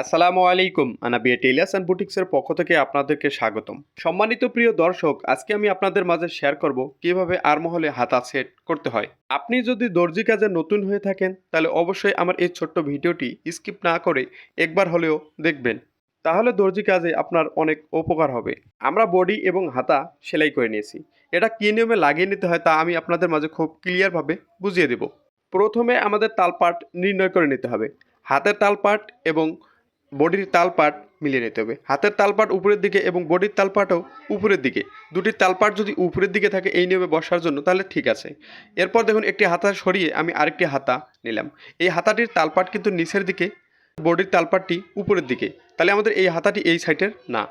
আসসালামু আলাইকুম, Anabia tailors and বুটিক্সের পক্ষ থেকে আপনাদেরকে স্বাগতম। সম্মানিত প্রিয় দর্শক, আজকে আমি আপনাদের মাঝে শেয়ার করব কীভাবে আরমহলে হাতা সেট করতে হয়। আপনি যদি দর্জি কাজে নতুন হয়ে থাকেন, তাহলে অবশ্যই আমার এই ছোট্ট ভিডিওটি স্কিপ না করে একবার হলেও দেখবেন। তাহলে দর্জি কাজে আপনার অনেক উপকার হবে। আমরা বডি এবং হাতা সেলাই করে নিয়েছি। এটা কী নিয়মে লাগিয়ে নিতে হয় তা আমি আপনাদের মাঝে খুব ক্লিয়ারভাবে বুঝিয়ে দেব। প্রথমে আমাদের তালপাট নির্ণয় করে নিতে হবে। হাতের তালপাট এবং বডির তালপাট মিলিয়ে নিতে হবে। হাতের তালপাট উপরের দিকে এবং বডির তালপাটও উপরের দিকে। দুটি তালপাট যদি উপরের দিকে থাকে এই নিয়মে বসার জন্য তাহলে ঠিক আছে। এরপর দেখুন একটি হাতা সরিয়ে আমি আরেকটি হাতা নিলাম। এই হাতাটির তালপাট কিন্তু নিচের দিকে, বডির তালপাটটি উপরের দিকে। তাহলে আমাদের এই হাতাটি এই সাইডের না।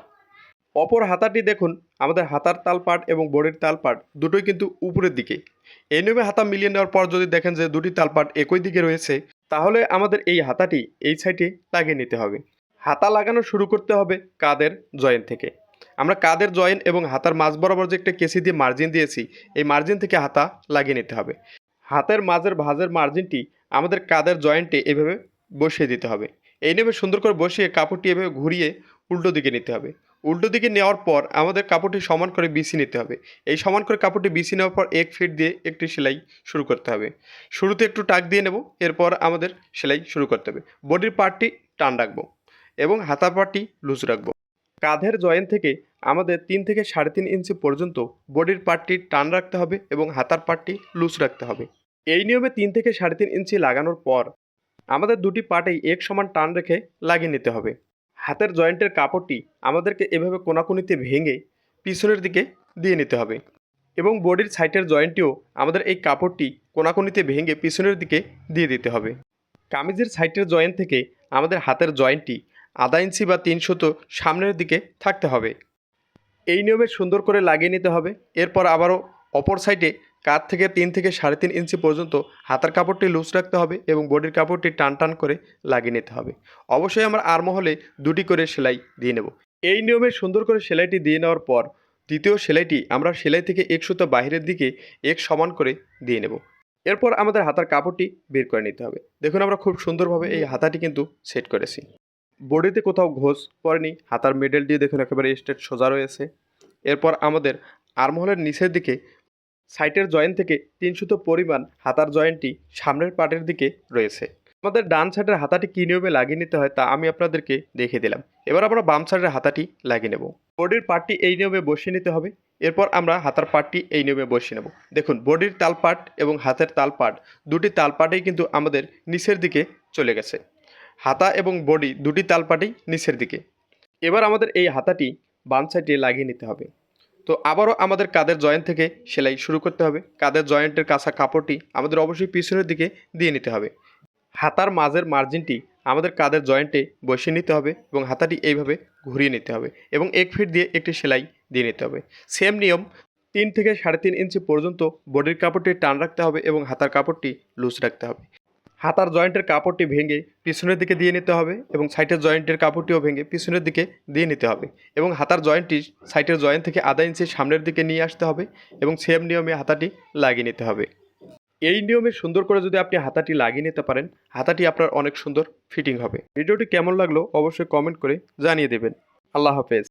অপর হাতাটি দেখুন, আমাদের হাতার তালপাট এবং বডির তালপাট দুটোই কিন্তু উপরের দিকে। এই নিয়মে হাতা মিলিয়ে নেওয়ার পর যদি দেখেন যে দুটি তালপাট একই দিকে রয়েছে, তাহলে আমাদের এই হাতাটি এই সাইডে লাগিয়ে নিতে হবে। হাতা লাগানো শুরু করতে হবে কাদের জয়েন্ট থেকে। আমরা কাদের জয়েন্ট এবং হাতার মাঝ বরাবর যে একটা কেসি দিয়ে মার্জিন দিয়েছি, এই মার্জিন থেকে হাতা লাগিয়ে নিতে হবে। হাতের মাঝের ভাঁজের মার্জিনটি আমাদের কাদের জয়েন্টে এভাবে বসিয়ে দিতে হবে। এই নেমে সুন্দর করে বসিয়ে কাপড়টি এভাবে ঘুরিয়ে উল্টো দিকে নিতে হবে। উল্টো দিকে নেওয়ার পর আমাদের কাপড়টি সমান করে বিছি নিতে হবে। এই সমান করে কাপড়টি বিছি নেওয়ার পর এক ফিট দিয়ে একটি সেলাই শুরু করতে হবে। শুরুতে একটু টাক দিয়ে নেব, এরপর আমাদের সেলাই শুরু করতে হবে। বডির পার্টটি টান রাখব। এবং হাতা পার্টটি লুজ রাখব। কাঁধের জয়েন্ট থেকে আমাদের তিন থেকে সাড়ে তিন ইঞ্চি পর্যন্ত বডির পার্টটি টান রাখতে হবে এবং হাতার পার্টটি লুজ রাখতে হবে। এই নিয়মে তিন থেকে সাড়ে তিন ইঞ্চি লাগানোর পর আমাদের দুটি পার্টেই এক সমান টান রেখে লাগিয়ে নিতে হবে। হাতের জয়েন্টের কাপড়টি আমাদেরকে এভাবে কোনাকুনিতে ভেঙে পিছনের দিকে দিয়ে নিতে হবে এবং বডির সাইটের জয়েন্টটিও আমাদের এই কাপড়টি কোনাকুনিতে ভেঙে পিছনের দিকে দিয়ে দিতে হবে। কামিজের সাইটের জয়েন্ট থেকে আমাদের হাতের জয়েন্টটি আধা ইঞ্চি বা তিনশত সামনের দিকে থাকতে হবে। এই নিয়মে সুন্দর করে লাগিয়ে নিতে হবে। এরপর আবারও অপর সাইডে কাত থেকে তিন থেকে সাড়ে তিন ইঞ্চি পর্যন্ত হাতার কাপড়টি লুজ রাখতে হবে এবং বডির কাপড়টি টান টান করে লাগিয়ে নিতে হবে। অবশ্যই আমরা আরমহলে দুটি করে সেলাই দিয়ে নেব। এই নিয়মে সুন্দর করে সেলাইটি দিয়ে নেওয়ার পর দ্বিতীয় সেলাইটি আমরা সেলাই থেকে এক সুতো বাহিরের দিকে এক সমান করে দিয়ে নেব। এরপর আমাদের হাতার কাপড়টি বের করে নিতে হবে। দেখুন আমরা খুব সুন্দরভাবে এই হাতাটি কিন্তু সেট করেছি। বডিতে কোথাও ঘোষ পড়েনি, হাতার মেডেল দিয়ে দেখুন একেবারে স্ট্রেট সোজা রয়েছে। এরপর আমাদের আরমহলের নিচের দিকে সাইটের জয়েন্ট থেকে তিন সুতো পরিমাণ হাতার জয়েন্টটি সামনের পার্টের দিকে রয়েছে। আমাদের ডান সাইডের হাতাটি কী নিয়মে লাগিয়ে নিতে হয় তা আমি আপনাদেরকে দেখিয়ে দিলাম। এবার আমরা বাম সাইডের হাতাটি লাগিয়ে নেব। বডির পার্টটি এই নিয়মে বসিয়ে নিতে হবে। এরপর আমরা হাতার পার্টটি এই নিয়মে বসিয়ে নেব। দেখুন, বডির তালপাট এবং হাতের তালপাট দুটি তালপাটেই কিন্তু আমাদের নিচের দিকে চলে গেছে। হাতা এবং বডি দুটি তালপাটি নিচের দিকে। এবার আমাদের এই হাতাটি বাম সাইডে লাগিয়ে নিতে হবে। তো আবারও আমাদের কাদের জয়েন্ট থেকে সেলাই শুরু করতে হবে। কাদের জয়েন্টের কাঁচা কাপড়টি আমাদের অবশ্যই পিছনের দিকে দিয়ে নিতে হবে। হাতার মাঝের মার্জিনটি আমাদের কাদের জয়েন্টে বসিয়ে নিতে হবে এবং হাতাটি এইভাবে ঘুরিয়ে নিতে হবে এবং এক ফিট দিয়ে একটি সেলাই দিয়ে নিতে হবে। সেম নিয়ম তিন থেকে সাড়ে তিন ইঞ্চি পর্যন্ত বডির কাপড়টি টান রাখতে হবে এবং হাতার কাপড়টি লুজ রাখতে হবে। হাতার জয়েন্টের কাপড়টি ভেঙে পিছনের দিকে দিয়ে নিতে হবে এবং সাইটের জয়েন্টের কাপড়টিও ভেঙে পিছনের দিকে দিয়ে নিতে হবে এবং হাতার জয়েন্টটি সাইটের জয়েন্ট থেকে আধা ইঞ্চি সামনের দিকে নিয়ে আসতে হবে এবং সেম নিয়মে হাতাটি লাগিয়ে নিতে হবে। এই নিয়মে সুন্দর করে যদি আপনি হাতাটি লাগিয়ে নিতে পারেন, হাতাটি আপনার অনেক সুন্দর ফিটিং হবে। ভিডিওটি কেমন লাগল অবশ্যই কমেন্ট করে জানিয়ে দেবেন। আল্লাহ হাফেজ।